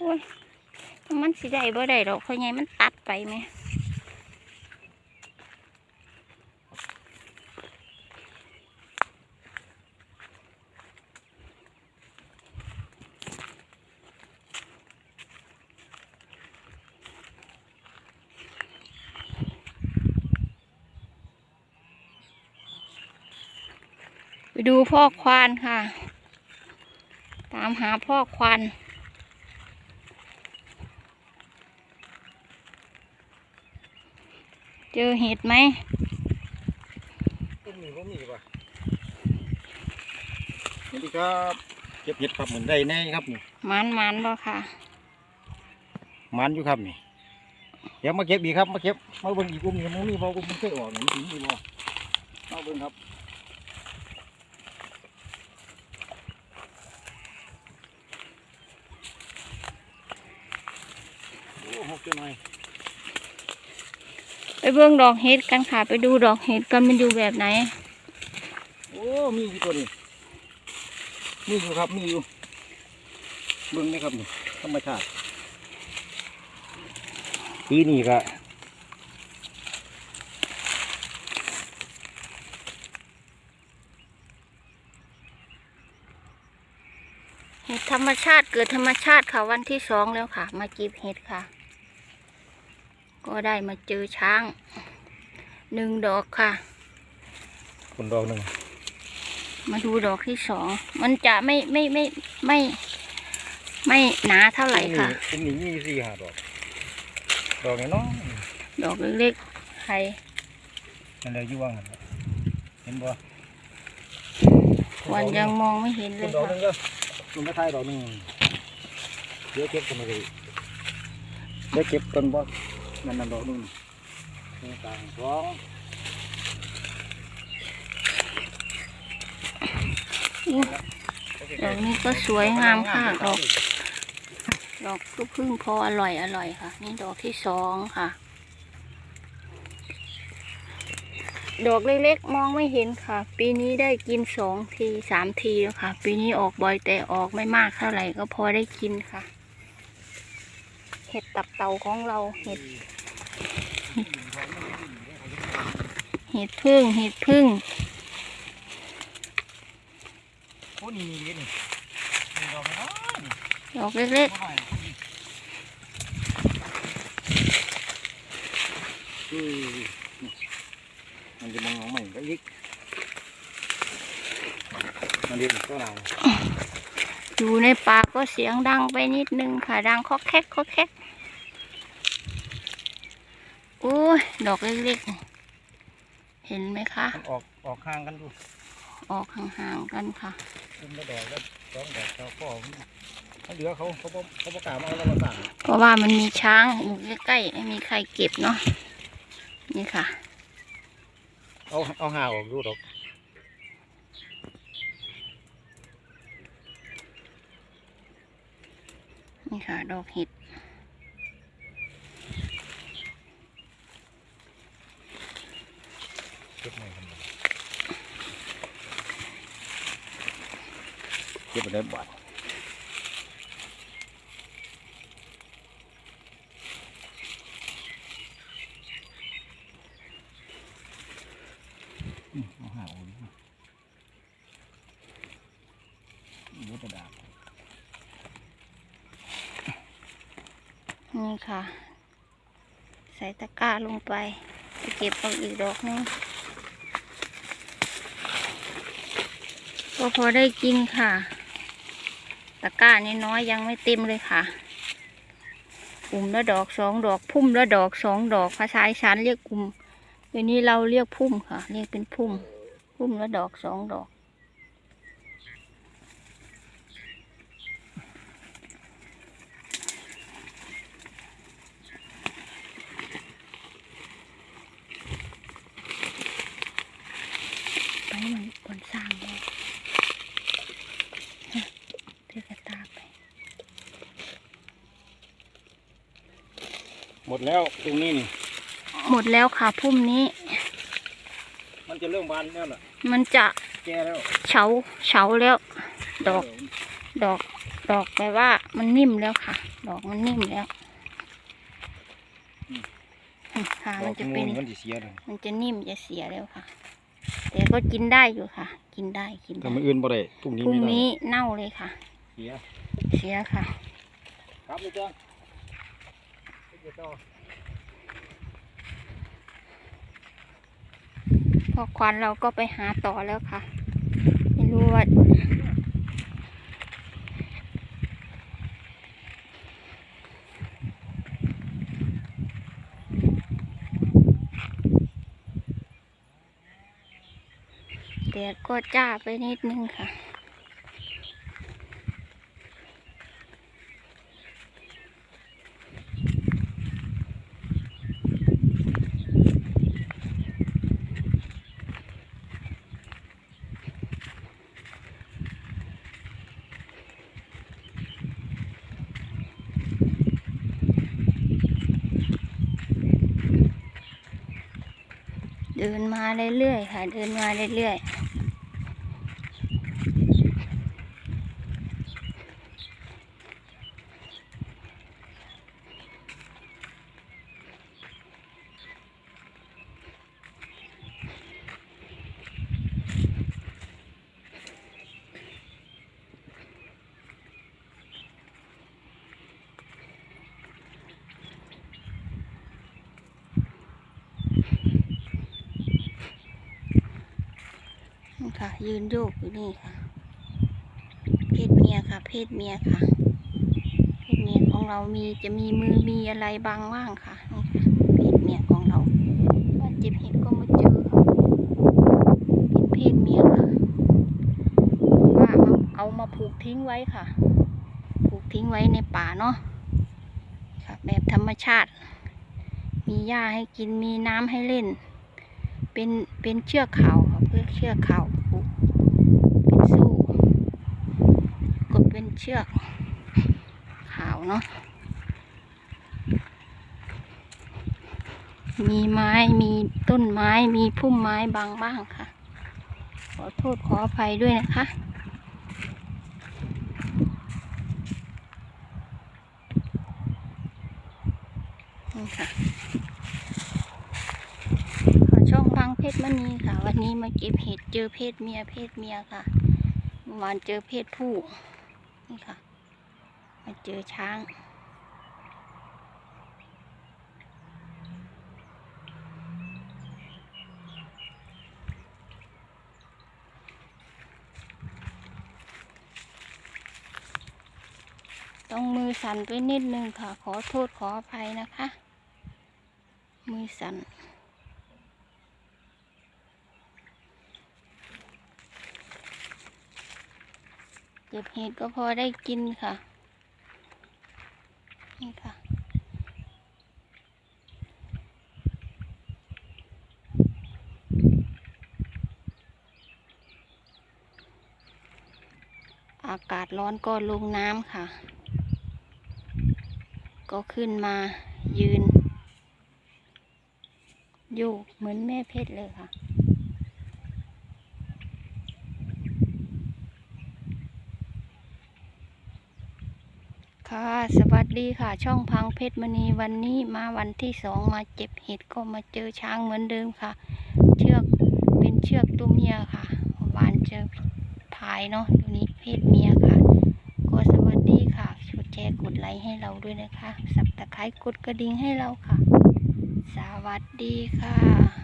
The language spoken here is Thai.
โอ้ยมันสิได้บ่ได้ดอกเพราะไงมันตัดไปไหมไปดูพ่อควานค่ะ ตามหาพ่อควาน เจอเห็ดไหมต้นนี้ก็มีป่ะสวัสดีครับเก็บเห็ดครับเหมือนได้แน่ครับนี่มันมันบ่ค่ะ มันอยู่ครับนี่เดี๋ยวมาเก็บอีกครับมาเก็บมาเบิ่งอีกกลุ่มหนึงมันมีบ่กลุ่มมันเคยออกนี่มันถึงมีบ่มาเบิ่งครับโอ้หกจังหน่อยไป เบิ่งดอกเห็ดกันค่ะ ไปดูดอกเห็ดกันมันอยู่แบบไหน โอ้มีอยู่ตัวนี้มีอยู่ครับมีอยู่เบิ่งนี่ครับนี่ธรรมชาติปีนี้ก็เห็ดธรรมชาติเกิดธรรมชาติค่ะวันที่สองแล้วค่ะ มาเก็บเห็ดค่ะ ก็ได้มาเจอช้างหนึ่งดอกค่ะคนดอกหนึ่ง มาดูดอกที่สอง มันจะไม่ไม่ไม่ไม่ ไม่หนาเท่าไหร่ค่ะตรงนี้มีสี่ห้าดอก ดอกนี้เนาะดอกเล็กๆไข่นั่นเลยอยู่ว่างหั่นน่ะเห็นบ่วันยังมองไม่เห็นเลคนยดอกหค่ะนึงก็มันก็ทายดอกหนึงเดี๋ยวเก็บกันมาเลยเดี๋ยวเก็บต้นบ่ นั่นนั่นดอกนึงนี่ต่างสองอู้ดอกนี้ก็สวยงามค่ะดอกดอกก็พึ่งพออร่อยอร่อยค่ะ นี่ดอกที่สองค่ะ ดอกเล็กๆมองไม่เห็นค่ะ ปีนี้ได้กินสองทีสามทีแล้วค่ะ ปีนี้ออกบ่อยแต่ออกไม่มากเท่าไหร่ก็พอได้กินค่ะ เห็ดตับเต่าของเราเห็ด เห็ดพึ่งเห็ดพึ่งโอ้นี่นี่นี่นี่ดอกน้อยนี่ดอกเล็กบ่ให้อือมันจะมองของใหม่ก็อีกมันเรียกก็เราๆอยู่ในป่าก็เสียงดังไปนิดนึงค่ะ ดังคอกแคกคอกแคก โอ้ย ดอกเล็กๆ เห็นไหมคะ มันออกออกข้างกันดูออกห่างๆกันค่ะคุมละดอกแล้วสองดอกเขาก็เขาเหลือเขาเขาบ่เขาประกล้าศมาเอาแล้วมาสั่งเพราะว่ามันมีช้างอยู่ใกล้ๆไม่มีใครเก็บเนาะนี่ค่ะ เอาเอาหาออกดูดอกนี่ค่ะ ดอกเห็ด เก็บหน่อยครับ เก็บไปได้บาทอืมเอาหาออกดูดูกระดาษนี่ค่ะ ใส่ตะกร้าลงไปไปเก็บเอาอีกดอกนึงก็พอได้กินค่ะ ตะกร้านี่น้อยยังไม่เต็มเลยค่ะกลุ่มละดอกสองดอกพุ่มละดอกสองดอกภาษาชั้นเรียกกลุ่มเดี๋ยวนี้เราเรียกพุ่มค่ะเรียกเป็นพุ่ม พุ่มละดอกสองดอก ไปมันบนสร้างเลยฮะเทกระตาไป หมดแล้วตรงนี้นี่ หมดแล้วค่ะพุ่มนี้ มันจะเริ่มบานแล้วล่ะมันจะแก่แล้วเฉาเฉาแล้ว ดอกดอก ดอกแปลว่า มันนิ่มแล้วค่ะ ดอกมันนิ่มแล้วอืมค่ะมันจะเป็นมันจะเสียเลยมันจะนิ่มจะเสียแล้วค่ะ แต่ก็กินได้อยู่ค่ะ กินได้กินแต่ได้มันอื่นบ่ได้พรุ่งนี้พรุ่งไม่ได้นี้เน่าเลยค่ะ เสียเสียค่ะ ครับเลยจ้า อควันเราก็ไปหาต่อแล้วค่ะ ไม่รู้ว่าแดดก็จ้าไปนิดนึงค่ะ เดินมาเรื่อยๆค่ะเดินมาเรื่อยๆ ค่ะ ยืนโยกอยู่นี่ค่ะ เพศเมียค่ะ เพศเมียค่ะ เพศเมียของเรามีจะมีมือมีอะไรบางว่างค่ะนี่ค่ะเพศเมียของเราบ้านเจ็บเห็ดก็มาเจอค่ะเป็นเพศเมียค่ะว่าเอาเอามาผูกทิ้งไว้ค่ะ ผูกทิ้งไว้ในป่าเนาะค่ะ แบบธรรมชาติ มีหญ้าให้กินมีน้ำให้เล่น เป็นเป็นเชือกเขา เพื่อเชือกเขาเป็นสู้กดเป็นเชือกขาวเนาะมีไม้มีต้นไม้มีพุ่มไม้บางบ้างค่ะ ขอโทษขออภัยด้วยนะคะนี่ค่ะ ขอช่อง พังเพชรมณีค่ะ วันนี้มาเก็บเห็ดเจอเพศเมียเพศเมียค่ะเมื่อวานเจอเพศผู้นี่ค่ะ มาเจอช้าง ต้องมือสั่นไปนิดนึงค่ะ ขอโทษขออภัยนะคะ มือสั่น เก็บเห็ดก็พอได้กินค่ะ นี่ค่ะ อากาศร้อนก็ลงน้ำค่ะ ก็ขึ้นมายืน อยู่เหมือนแม่เพชรเลยค่ะ ค่ะ สวัสดีค่ะ ช่องพังเพชรมณีวันนี้มาวันที่สองมาเจ็บเห็ดก็มาเจอช้างเหมือนเดิมค่ะ เชือกเป็นเชือกตัวเมียค่ะวานเจอพายเนาะตัวนี้เพศเมียค่ะ ก็สวัสดีค่ะกดแชร์กดไลค์ให้เราด้วยนะคะ สับตะไคร้กดกระดิ่งให้เราค่ะ สวัสดีค่ะ